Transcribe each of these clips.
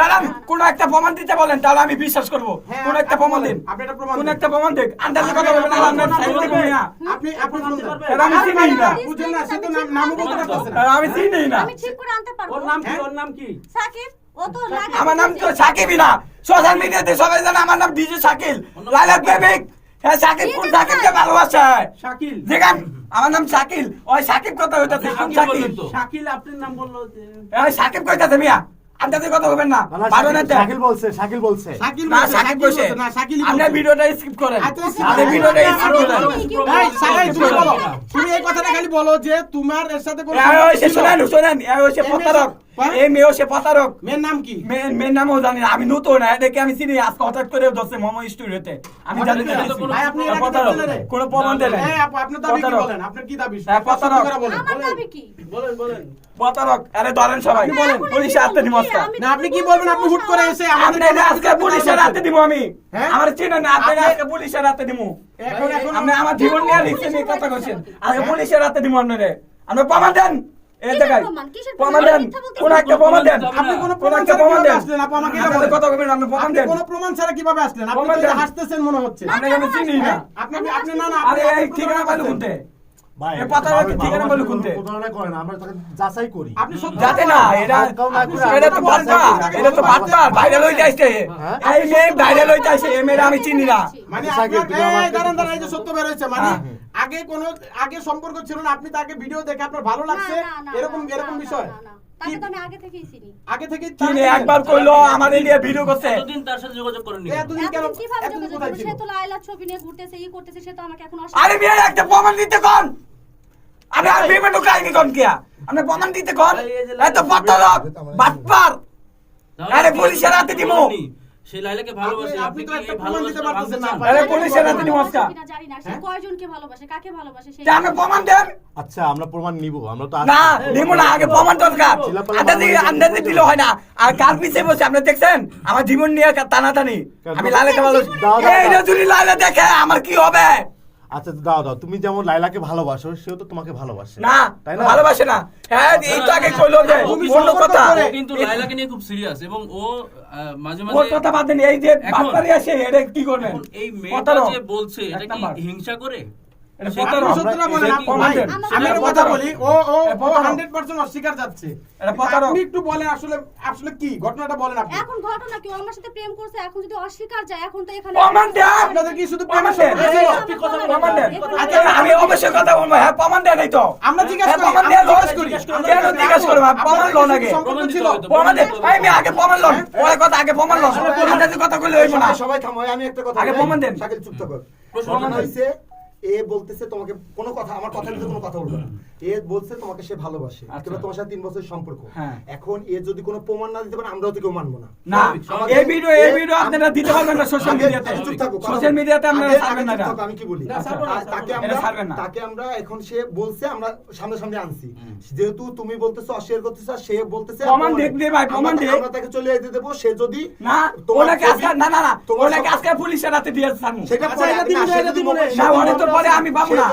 দাঁড়ান কোন একটা প্রমাণ দিতে বলেন তাহলে আমি বিশ্বাস করব। হ্যাঁ, কোন একটা প্রমাণ দিন। আপনি একটা প্রমাণ কোন একটা প্রমাণ দিন। আন্দাজে কথা বলবেন আর আপনার সাইড থেকে না আপনি আপনি শুনতে পারবেন আমি চিনি না। বুঝেন না সে তো নাম নামও বলতে পারতেছে না। আমি চিনি না। আমি ঠিক করে আনতে পারব। ওর নাম কি? হ্যাঁ? ওর নাম কি? সাকিব? ও তো লাগে আমার নাম তো সাকিবই না। সোশ্যাল মিডিয়াতে সবাই জানে আমার নাম ডিজে শাকিল। লাইলাক বেবিক। হ্যাঁ সাকিব কোন সাকিবকে ভালোবাসে? শাকিল। দেখেন আমার নাম শাকিল। ওই সাকিব কথা হইতাছে? কোন সাকিব। শাকিল আপনার নাম বলল ওই সাকিব কইতাছে মিয়া। কথা না না, না, না শাকিল- শাকিল বলছে শাকিল বলছে শাকিল না বলছে, বলছে, না শাকিলই আপনি বলছে। ভিডিওটা স্কিপ করেন আচ্ছা, আপনি ভিডিওটা স্কিপ করেন বলেন। এই, তুমি বলো। বলো তুমি এই কথাটা খালি বলো যে তোমার এর সাথে কোনো? শোনেন এই প্রতারক হ্যাঁ? সে প্রতারক। মেয়ের নাম কি? মেন মেন নামও জানি না আমি নতুন না আমি চিনি আজকে হঠাৎ করে ধরছে মোমো স্টুডিওতে। আমি জানি না। হঠাৎ করে ভাই, আপনি প্রতারক। কোনো প্রমাণ দেন আপনার দাবি কি বলেন? আপনার কি দাবি? হ্যাঁ, প্রতারক। বলেন। আমার দাবি কি? বলেন বলেন। প্রতারক আরে ধরেন সবাই। বলেন হাতে দিব না আপনি কি বলবেন? আপনি হুট করে এসে আমাদের আজকে পুলিশের হাতে দিব আমি। হ্যাঁ? আমার চিনেন না আপনি আজকে পুলিশের হাতে দিব। এখন এখন আপনি আমার জীবন নিয়ে কথা কইছেন আজকে পুলিশের হাতে দিব আপনারে। আপনি প্রমাণ দেন। এই দেখাই। প্রমাণ? দেন। কোন একটা প্রমাণ দেন। আপনি কোনো প্রমাণ ছাড়া প্রমাণ কীভাবে দেন। আসলেন? আপু আমাকে বলেন। কথা বলবেন আপনি প্রমাণ দেন। কোন প্রমাণ ছাড়া কীভাবে আসলেন? আপনি। হাসতেছেন মনে হচ্ছে? আপনাকে আমি চিনি না? আপনি আপনি না না আরে এই ঠিকানা পাইলো কোনতে? হয়ে হ্যাঁ? এই হয়ে এই আমি চিনি না। মানে এই এই সত্য মানে হ্যাঁ। আগে কোন আগে সম্পর্ক ছিল না আপনি তাকে ভিডিও দেখে আপনার ভালো লাগছে? এরকম এরকম বিষয়? আগে থেকেই চিনি। আগে থেকে চিনি একবার কইলো আমার নিয়ে ভিডিও করছে। এতদিন তার সাথে যোগাযোগ করেননি এতদিন কেন কীভাবে যোগাযোগ কোথায় সে তো লাইলার ছবি নিয়ে ঘুরতেছে ই করতেছে সে তো আমাকে এখন আরে মেয়ে একটা প্রমাণ দিতে কোন! আরে কাহিনী কোন কিয়া আপনি প্রমাণ দিতে কোন এত প্রতারক বাটপার। আরে পুলিশের হাতে। বলেননি, সেই লাইলাকে ভালোবাসে আপনি- কি তো একটা প্রমাণ দিতে পারতেছেন না। আরে পুলিশের হাতে আজকে। জানি না সে হ্যাঁ? কয়জনকে ভালোবাসে? কাকে ভালোবাসে? আপনি প্রমাণ দেন আচ্ছা আমরা প্রমাণ নিব আমরা তো না। না আগে প্রমাণ দরকার। আন্দাজে আন্দাজে দিলে হয় না। আর কার পিছে বসে আপনি দেখছেন? আমার জীবন নিয়ে টানাটানি। আমি লালাকে ভালো দাও, এই। যদি লালা দেখে আমার কি হবে? আচ্ছা দাও দাও তুমি যেমন লাইলাকে ভালোবাসো সেও তো তোমাকে ভালোবাসে। না তাই না? ভালোবাসে না। হ্যাঁ এই তো আগে কইলো যে তুমি অন্য কথা। কিন্তু লাইলাকে নিয়ে খুব সিরিয়াস এবং ও মাঝে মাঝে ওর কথা বাদ দেন এই যে বাটপারি আসে এটা কি করবেন? এই মেয়েটা যে বলছে এটা কি হিংসা করে? আমি একটা কথা বলি ও ও প্রতারক। 100% অস্বীকার যাচ্ছে। আপনি একটু বলেন আসলে আসলে কি? ঘটনাটা বলেন আপনি। এখন ঘটনা কি? আমার সাথে প্রেম করছে এখন যদি অস্বীকার যায় এখন তো এখানে আপনাদের কি শুধু প্রমাণ দেন। প্রমাণ দেন আচ্ছা, আমি অবশ্যই কথা বলব। হ্যাঁ প্রমাণ দেন তো। আমরা জিজ্ঞাসা হ্যাঁ, করি প্রমাণ দেন জিজ্ঞাসা করি। কেন জিজ্ঞাসা করব প্রমাণ লোন আগে প্রমাণ দেন আমি আগে প্রমাণ লোন। ওর কথা আগে প্রমাণ লোন। আপনাদের কথা কইলে হইব না। সবাই থামো আমি একটা কথা আগে প্রমাণ দেন। শাকিল চুপ থাকো। প্রশ্ন হইছে এ বলতেছে তোমাকে কোনো কথা আমার কথার ভিতরে কোনো কথা বলবে না। এ বলছে তোমাকে সে ভালোবাসে। আচ্ছা। কিংবা তোমার সাথে তিন বছর সম্পর্ক। হ্যাঁ। এখন এ যদি কোনো প্রমাণ না দিতে পারে আমরাও তো কেউ মানবো না। না এই ভিডিও এই ভিডিও আপনারা দিতে পারবেন না সোশ্যাল মিডিয়াতে চুপ থাকো, সোশ্যাল মিডিয়াতে আপনারা ছাড়বেন না আমি কি বলি? না, না, আর তাকে আমরা তাকে আমরা এখন সে বলছে আমরা সামনে সামনে আনছি যেহেতু তুমি বলতেছো অস্বীকার করতেছো সে বলতেছে প্রমাণ আমরা- দেখ দে ভাই, প্রমাণ দেখ। আমরা তাকে চলে যেতে দেবো। সে যদি না তোমার আজকে না না না তোমার ওনাকে আজকে পুলিশের হাতে দিয়ে সেটা আচ্ছা, পরে না, দিন না। তো পরে আমি পাবো না।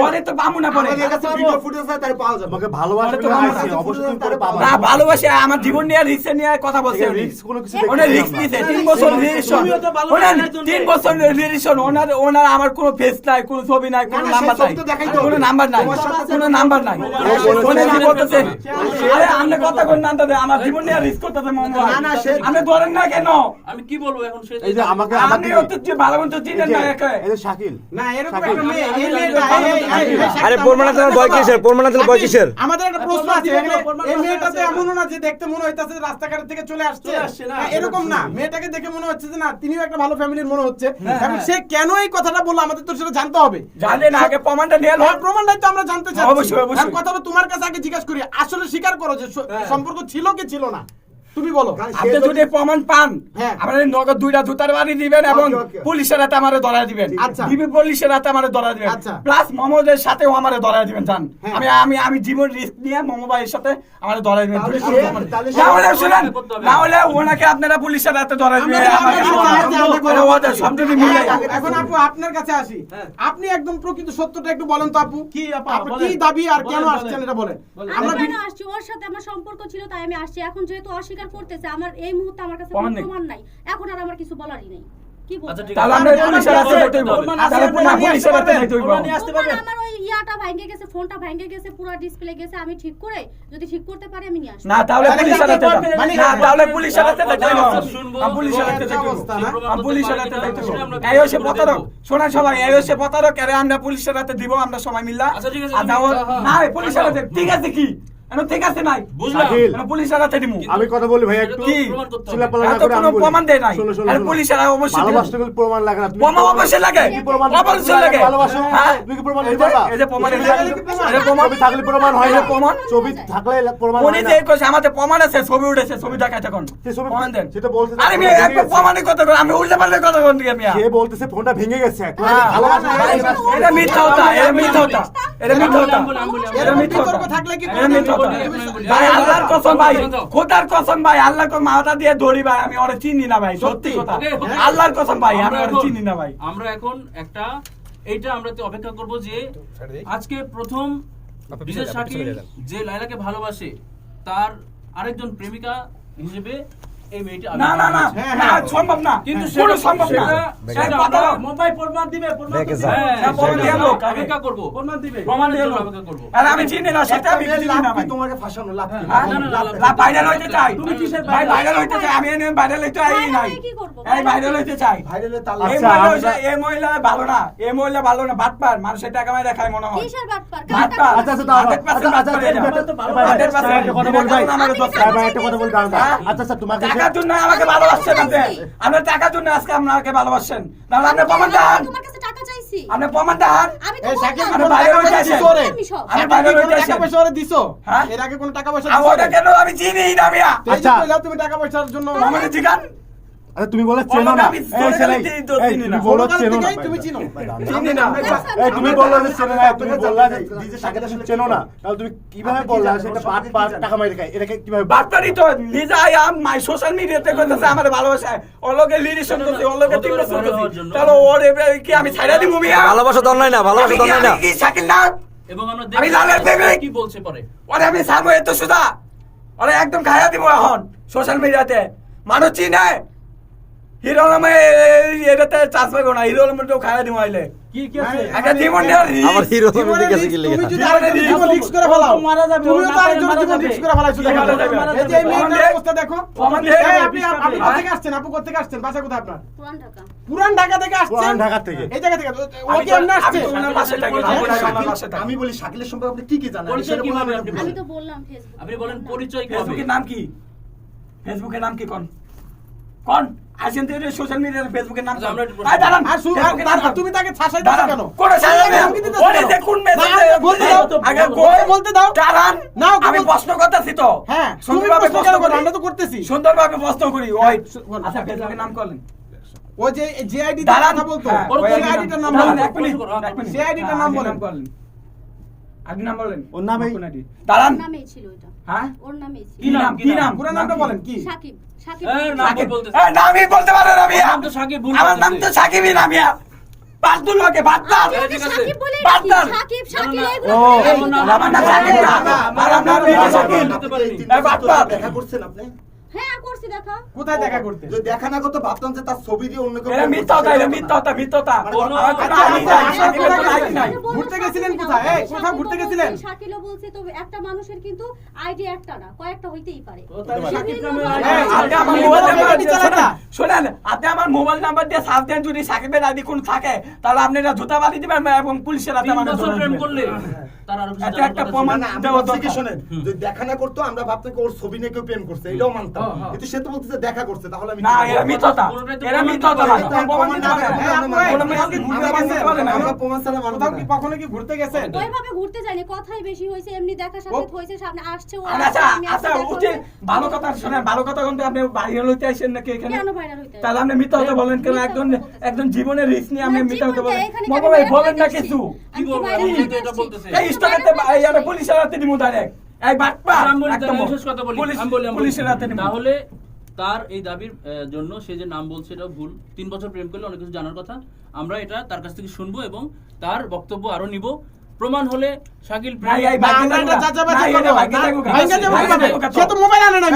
ওরে তো পাবো না পরে। ভিডিও ফুটেজ আছে তাই পাওয়া যাবে। তোমাকে ভালোবাসবে ওরে তো না। আমার আইসি, অবশ্যই তুমি পুরো পাবা। না ভালোবাসে আমার জীবন নিয়ে রিক্স নিয়ে কথা বলছে রিস্ক কোনো কিছু ওনার নিছে তিন বছর রিলেশন ওনার তিন বছর রিলেশন ওনার ওনার আমার কোনো ফেস নাই কোনো ছবি নাই কোনো নাম্বার নাই। কোনো নাম্বার নাই কোনো নাম্বার নাই। বলেছে- কি বলতেছে আরে আপনি কথা কোন না আমার জীবন নিয়ে রিস্ক করতেছে মোহাম্মদ না, না, সে- আপনি ধরেন না কেন? আমি কি বলব এখন সে এই যে আমাকে আমাকে ভালো এই চিনেন না একে। এই যে শাকিল। না এরকম আরে ভয় কিসের? ভয় কিসের? আমাদের একটা প্রশ্ন আছে প্রমাণ এই প্রমাণ মেয়েটাতে এমনও না যে দেখতে মনে হইতাছে রাস্তাঘাট থেকে চলে আসছে। হ্যাঁ, এরকম না। মেয়েটাকে দেখে মনে হচ্ছে যে না তিনিও একটা ভালো ফ্যামিলির মনে হচ্ছে। হ্যাঁ, এখন হ্যাঁ। সে কেন এই কথাটা বলল আমাদের তো সেটা জানতে হবে? জানেন আগে প্রমাণটা নিয়ে প্রমাণটাই তো আমরা জানতে চাচ্ছি। অবশ্যই, অবশ্যই। কথাটা তোমার কাছে আগে জিজ্ঞাসা করি আসলে স্বীকার করো যে। সম্পর্ক ছিল কি ছিল না? তুমি বলো আপনি যদি- প্রমাণ পান হ্যাঁ। নগদ দুইটা জুতার বাড়ি দিবেন এবং। পুলিশের হাতে আমারে ধরায় দিবেন আচ্ছা। ডিবি পুলিশের হাতে আমারে ধরায় দিবেন আচ্ছা। প্লাস মোহাম্মদের সাথেও আমারে ধরায় দিবেন জান হ্যাঁ। আমি আমি আমি জীবন রিস্ক নিয়ে মোহাম্মদ ভাইয়ের সাথে আমারে ধরায় দিবেন না হলে শুনেন না হলে ওনাকে আপনারা পুলিশের হাতে ধরায় দিবেন সব যদি মিলে এখন- আপু আপনার কাছে আসি আপনি একদম প্রকৃত সত্যটা একটু বলেন তো আপু কি। কি দাবি আর কেন। আসছেন এটা বলেন বলেন। আমি আমরা কেন আসছি ওর সাথে আমার সম্পর্ক ছিল তাই আমি আসছি এখন যেহেতু অস্বীকার অস্বীকার করতেছে আমার এই মুহূর্তে আমার কাছে প্রমাণ কোনো প্রমাণ নাই। এখন আর আমার কিছু বলারই নেই। আচ্ছা ইয়াটা ভাঙে গেছে ফোনটা ভাঙে গেছে পুরো ডিসপ্লে গেছে আমি ঠিক করে যদি ঠিক করতে পারি আমি নিয়ে আসব। না তাহলে পুলিশের হাতে যাও। মানে না তাহলে অবস্থা না? আমি পুলিশের হাতে যাইতে এই হচ্ছে প্রতারক। শোনেন সবাই এই হচ্ছে প্রতারক। এর আমরা পুলিশের হাতে দিব আমরা সবাই মিল্লা। আচ্ছা, ঠিক আছে, আর হ্যাঁ, না হ্যাঁ। পুলিশের ঠিক আছে কি? ঠিক আছে নাই? বুঝলাম। পুলিশের হাতে দিমু। আমি কথা বলি ভাই একটু কি? প্রমাণ করতে হবে। চিল্লাপাল্লা না এত করে আমি কোনো প্রমাণ দেয় নাই। শোনো, শোনো, আর পুলিশের অবশ্যই ভালোবাসতে গেলে প্রমাণ লাগে না। প্রমাণ অবশ্যই লাগে। প্রমাণ অবশ্যই লাগে। ভালোবাসো? হ্যাঁ। তুমি কি প্রমাণ দিতে পারবা এই যে প্রমাণ এই ছবি এই যে প্রমাণ? থাকলে প্রমাণ হয় না। প্রমাণ? ছবি থাকলে প্রমাণ উনি যে কইছে আমাদের প্রমাণ আছে ছবি উঠেছে ছবি প্রমাণ দেন। সেটা আরে একটা। প্রমাণের কথা আমি উল্টা পাল্টা কথা কোন দিকে আমি সে বলতেছে ফোনটা ভেঙে গেছে হ্যাঁ, ভালোবাসো এটা মিথ্যা হতা এটা মিথ্যা হতা এটা মিথ্যা হতা এটা মিথ্যা হতা থাকলে কি এটা মিথ্যা ভাই আল্লাহর কসম ভাই খোদার কসম ভাই আল্লাহর কসম মাথা দিয়ে ধরি ভাই আমি ওরে চিনি না ভাই সত্যি কথা। আল্লাহর কসম ভাই আমি ওরে চিনি না ভাই। আমরা এখন একটা এইটা আমরা তো অপেক্ষা করব যে আজকে প্রথম বিশেষ সাকিব যে লাইলাকে ভালোবাসে তার আরেকজন প্রেমিকা হিসেবে এই মেয়েটি না না না না। সম্ভব না। কিন্তু সেটা- সম্ভব না। সেটা- এই সেটা কথা আমরা- মোবাইল প্রমাণ দিবে প্রমাণ দিবে। হ্যাঁ, প্রমাণ দিয়ে লোক, অপেক্ষা করব। প্রমাণ দিবে। প্রমাণ প্রমাণ দিয়ে দিয়ে লোক। অপেক্ষা করব আর আমি চিনি না সেটা আমি চিনি না ভাই। তোমাকে ফাঁসানো? লাভ কি? না, না, না, ভাইরাল হইতে চাই। তুমি কিসের ভাই ভাইরাল হইতে চাই আমি এনে ভাইরাল হইতে চাই নাই। কি করব? এই ভাইরাল হইতে চাই। ভাইরালে তার আচ্ছা, এই মহিলা ভালো না। এই মহিলা ভালো না বাটপার। মানুষের টাকা মাই দেখায় মনে হয়। কিসের বাটপার? বাটপার। আচ্ছা আচ্ছা আচ্ছা আচ্ছা। হ্যাঁ? আচ্ছা আচ্ছা তোমাকে টাকার জন্য আমাকে ভালোবাসছেন আপনি। আপনার টাকার জন্য আজকে আপনাকে ভালোবাসছেন। তাহলে আপনি প্রমাণ দেন। তোমার কাছে টাকা চাইছি। আপনি প্রমাণ দেন। এই বাইরে হইতে। আমি শাকিল বাইরে কি কোনো টাকা পয়সা ওরে দিছো? হ্যাঁ? এর আগে কোনো টাকা পয়সা দিছো? ওটা কেন? আমি চিনি না মিয়া আচ্ছা। তুমি টাকা পয়সার জন্য আমাকে জিগান। আচ্ছা তুমি বলে চেনো না। এই ছেলে এই তুমি বলো চেনো না। তুমি চিনো। চিনি না এই তুমি বললা যে চেনো না তুমি বললা যে ডিজে চেনো না। তাহলে তুমি কীভাবে বললা সেটা জানেন? টাকা মাইরে খায়? এটাকে কীভাবে বাটপারি তো। লিজা আম মাই সোশ্যাল মিডিয়াতে কইতেছে আমার ভালোবাসা। ওর লগে লিরিশন করছে ওর লগে হতে টিম করছে। ভালো হওয়ার জন্য। তাহলে ওর কি আমি ছাইড়া দিমু মিয়া? ভালোবাসা তো না ভালোবাসা তো না। কি শাকিল না এবং আমরা আমি লালের। কি বলছে পরে। ওরে আমি ছাড়বো এত সুদা। ওরে একদম খাইয়া দিব এখন সোশ্যাল মিডিয়াতে মানুষ চিনে? হিরো আলমে এটাতে চাষ পাইব না হিরো আলমের খাইয়া দিব আইলে কি কি আছে? একটা জীবন নেওয়ার আমার হিরো জীবনের দিকে আছে কি লেগে তুমি যদি জীবনের জীবন risk করে ফেলাও, মারা যাবে, তুমিও তো মাথায় জীবন যাবে। করে ফেলাইছো, দেখো। এই যে এই মেয়েটার অবস্থা দেখো। এই আপনি আপনি? কোথেকে আসছেন? আপু কোথেকে আসছেন? বাসা কোথায় আপনার? পুরান ঢাকা পুরান ঢাকা থেকে আসছেন? পুরান ঢাকা থেকে। এই জায়গা থেকে? ও আমি কি থাকি, থাকি। বলি শাকিলের সম্পর্কে আপনি কি কি জানেন পরিচয় কীভাবে আপনি আমি তো বললাম ফেসবুক আপনি বলেন পরিচয় কবে ফেসবুকের নাম কি ফেসবুকের নাম কি কোন কোন আসেন তো সোশ্যাল মিডিয়ার ফেসবুকের নাম আচ্ছা, আমরা দাঁড়ান কোন? তুমি তাকে ছাসাইতেছো দাঁড়ান কেন? এই হুমকি দিতেছো ওরে দেখুন মেসেজ বলতে দাও। আগে ওরে বলতে দাও। দাঁড়ান না, আমি প্রশ্ন করতেছি তো হ্যাঁ, সুন্দরভাবে প্রশ্ন করো? আমরা তো করতেছি। সুন্দরভাবে প্রশ্ন করি ওই আচ্ছা ফেসবুকের নাম করলেন ও যে যে আইডি দাঁড়ান বলতো হ্যাঁ, ওর আইডিটার নাম বলেন এক মিনিট, এক মিনিট। আইডিটার হ্যাঁ, নাম আইডির বলেন। করলেন নাম বলেন ওর নামেই- দাঁড়ান নামেই ছিল এটা হ্যাঁ ওর নামেই ছিল কি নাম কি নাম পুরো নামটা বলেন কি সাকিব সাকিব হ্যাঁ, নাম সাকিব। নামই বলতে পারে না মিয়া। নাম তো সাকিব ভুল আমার নাম তো সাকিবই না মিয়া বাদুল লোকে ঠিক আছে। সাকিব সাকিব। এগুলো আমার নাম সাকিব না আমার নাম আপনি সাকিব বলতে। তো দেখা করছেন আপনি হ্যাঁ করছি দেখা কোথায় দেখা করতে যদি দেখা না করতে ভাবতাম যে তার ছবি দিয়ে অন্য কেউ এটা মিথ্যা এটা মিথ্যা কথা মিথ্যা কথা মানে কোনো আমার কোনো কথা- আইডি নাই, আচ্ছা, সাকিবের কোথায় কোনো আইডি নাই। গেছিলেন? ঘুরতে গেছিলেন কোথায়? এই, কোথাও ঘুরতে গেছিলেন? শাকিলও বলছে তো একটা মানুষের কিন্তু আইডি একটা না কয়েকটা হইতেই পারে এই, আপনি আমার মোবাইল নাম্বার দিয়ে চালাটা। শোনেন, শোনেন আপনি আমার মোবাইল নাম্বার দিয়ে সার্চ দেন যদি সাকিবের আইডি কোন থাকে তাহলে আপনি এটা জুতা বাড়ি দিবেন এবং পুলিশের হাতে আমার প্রেম করলে তার আরও একটা প্রমাণ। দেওয়া দরকার। শোনেন, যদি দেখা না করতো আমরা ভাবতাম ওর ছবি নিয়ে কেউ প্রেম করছে এটাও মানতাম হ্যাঁ, হ্যাঁ। কিন্তু সে তো বলতেছে দেখা করছে তাহলে আমি না এরা করব? মিথ্যা কোনোটাই তো এরা প্রমাণ মিথ্যা দিতে কথা পারে না। না প্রমাণ দিতে পারে না। হ্যাঁ, ঘুরতে গেছে বলে না আমরা প্রমাণ ছাড়া মানবো না। কি কখনো কি ঘুরতে গেছেন ওইভাবে ঘুরতে যায়নি কথাই বেশি হয়েছে এমনি দেখা সাক্ষাৎ হয়েছে সামনে আসছে ও আচ্ছা আচ্ছা উঠে ভালো কথা শোনেন ভালো কথা কিন্তু আপনি বাইরে লইতে আসেন নাকি এখানে কেন ভাইরাল হইতে তাহলে আপনি মিথ্যা কথা বলেন কেন একজন একজন জীবনের রিস্ক নিয়ে আপনি না, মিথ্যা কথা জীবনটা বলেন বাবা ভাই বলেন না কিছু? কি বলব? এটা আসছি। এই স্টকেতে এই পুলিশের হাতে দিমু ডাইরেক্ট এই বাটপা। পুলিশের হাতে তাহলে তার এই দাবির জন্য সে যে নাম বলছে এটা ভুল তিন বছর প্রেম করলে অনেক কিছু জানার কথা আমরা এটা তার কাছ থেকে শুনব এবং তার বক্তব্য আরও নিব প্রমাণ হলে শাকিল মোবাইল আনে না,